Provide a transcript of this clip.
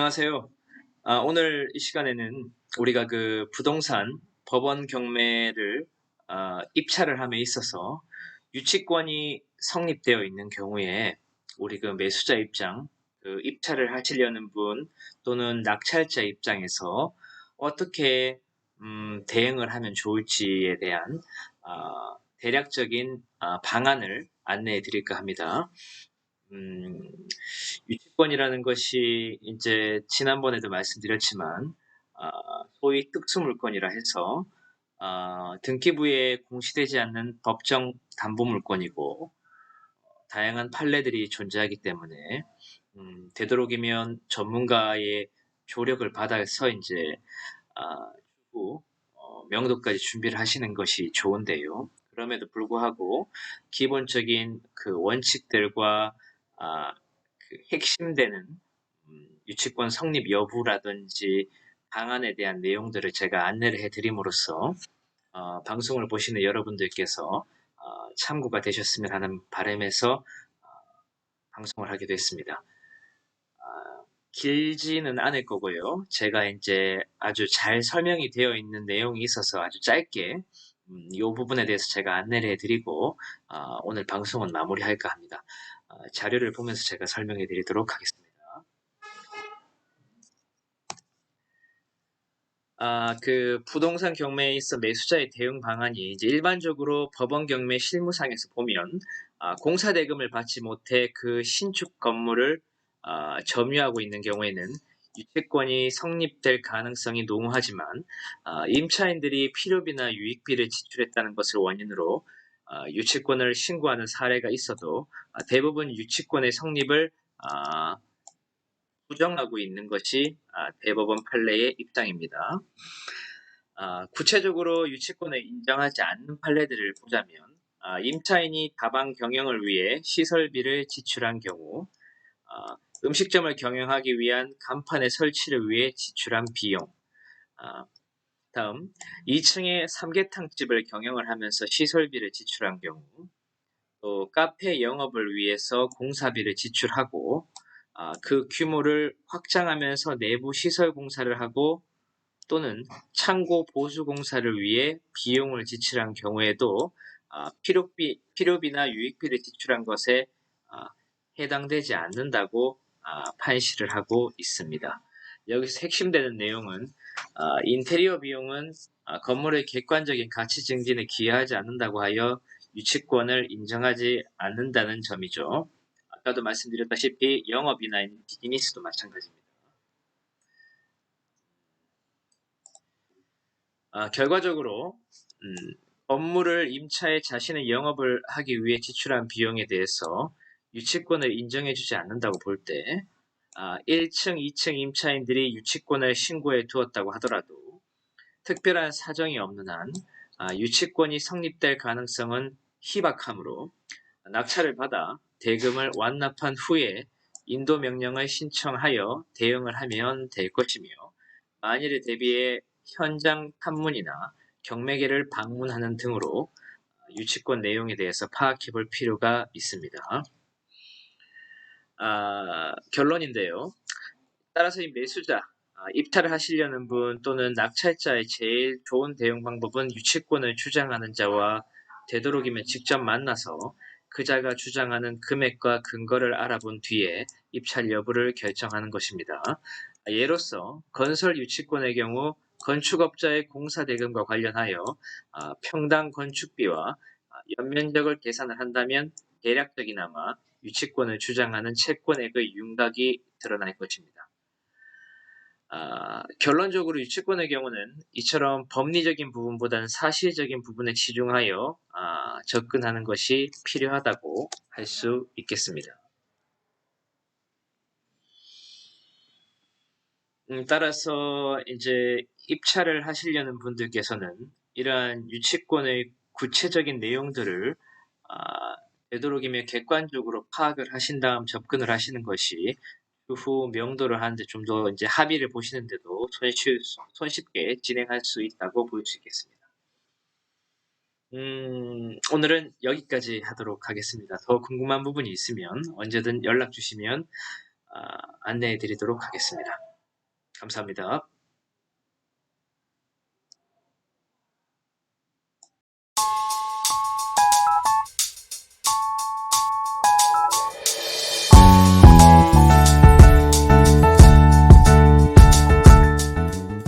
안녕하세요. 아, 오늘 이 시간에는 우리가 그 부동산 법원 경매를 아, 입찰을 함에 있어서 유치권이 성립되어 있는 경우에 우리 그 매수자 입장, 그 입찰을 하시려는 분 또는 낙찰자 입장에서 어떻게 음, 대응을 하면 좋을지에 대한 아, 대략적인 아, 방안을 안내해 드릴까 합니다. 음, 유치권이라는 것이 이제 지난번에도 말씀드렸지만 아, 소위 특수물건이라 해서 아, 등기부에 공시되지 않는 법정 담보물건이고 다양한 판례들이 존재하기 때문에 음, 되도록이면 전문가의 조력을 받아서 이제 아, 추후 어, 명도까지 준비를 하시는 것이 좋은데요. 그럼에도 불구하고 기본적인 그 원칙들과 아, 그 핵심되는 음, 유치권 성립 여부라든지 방안에 대한 내용들을 제가 안내를 해드림으로써 어, 방송을 보시는 여러분들께서 어, 참고가 되셨으면 하는 바람에서 어, 방송을 하게 됐습니다. 아, 길지는 않을 거고요. 제가 이제 아주 잘 설명이 되어 있는 내용이 있어서 아주 짧게 음, 이 부분에 대해서 제가 안내를 해드리고 어, 오늘 방송은 마무리할까 합니다. 어, 자료를 보면서 제가 설명해 드리도록 하겠습니다. 아, 그 부동산 경매에 있어 매수자의 대응 방안이 이제 일반적으로 법원 경매 실무상에서 보면 아, 공사 대금을 받지 못해 그 신축 건물을 아, 점유하고 있는 경우에는 유채권이 성립될 가능성이 농후하지만 아, 임차인들이 필요비나 유익비를 지출했다는 것을 원인으로 아, 유치권을 신고하는 사례가 있어도 아, 대부분 유치권의 성립을 아, 부정하고 있는 것이 대법원 판례의 입장입니다. 구체적으로 유치권을 인정하지 않는 판례들을 보자면 임차인이 다방 경영을 위해 시설비를 지출한 경우 음식점을 경영하기 위한 간판의 설치를 위해 지출한 비용 다음 2층에 삼계탕집을 경영을 하면서 시설비를 지출한 경우 또 카페 영업을 위해서 공사비를 지출하고 아, 그 규모를 확장하면서 내부 시설 공사를 하고 또는 창고 보수 공사를 위해 비용을 지출한 경우에도 아, 필요비, 필요비나 유익비를 지출한 것에 아, 해당되지 않는다고 아, 판시를 하고 있습니다. 여기서 핵심되는 내용은 아, 인테리어 비용은 아, 건물의 객관적인 가치 증진에 기여하지 않는다고 하여 유치권을 인정하지 않는다는 점이죠. 아까도 말씀드렸다시피 영업이나 비즈니스도 마찬가지입니다. 아, 결과적으로 음, 건물을 임차해 자신의 영업을 하기 위해 지출한 비용에 대해서 유치권을 인정해주지 않는다고 볼때 아, 1층, 2층 임차인들이 유치권을 신고해 두었다고 하더라도 특별한 사정이 없는 한 아, 유치권이 성립될 가능성은 희박하므로 낙찰을 받아 대금을 완납한 후에 인도 명령을 신청하여 대응을 하면 될 것이며 만일에 대비해 현장 탐문이나 경매계를 방문하는 등으로 유치권 내용에 대해서 파악해 볼 필요가 있습니다. 아, 결론인데요. 따라서 이 매수자, 아, 입찰을 하시려는 분 또는 낙찰자의 제일 좋은 대응 방법은 유치권을 주장하는 자와 되도록이면 직접 만나서 그 자가 주장하는 금액과 근거를 알아본 뒤에 입찰 여부를 결정하는 것입니다. 예로서 건설 유치권의 경우 건축업자의 공사 대금과 관련하여 아, 평당 건축비와 연면적을 계산을 한다면 대략적이나마 유치권을 주장하는 채권액의 윤곽이 드러날 것입니다. 아, 결론적으로 유치권의 경우는 이처럼 법리적인 부분보다는 사실적인 부분에 치중하여 아, 접근하는 것이 필요하다고 할 수 있겠습니다. 음, 따라서 이제 입찰을 하시려는 분들께서는 이러한 유치권의 구체적인 내용들을 아, 되도록이면 객관적으로 파악을 하신 다음 접근을 하시는 것이 후 명도를 하는데 좀 더 이제 합의를 보시는데도 손쉽, 손쉽 게 진행할 수 있다고 볼 수 있겠습니다. 음, 오늘은 여기까지 하도록 하겠습니다. 더 궁금한 부분이 있으면 언제든 연락 주시면 아, 안내해 드리도록 하겠습니다. 감사합니다.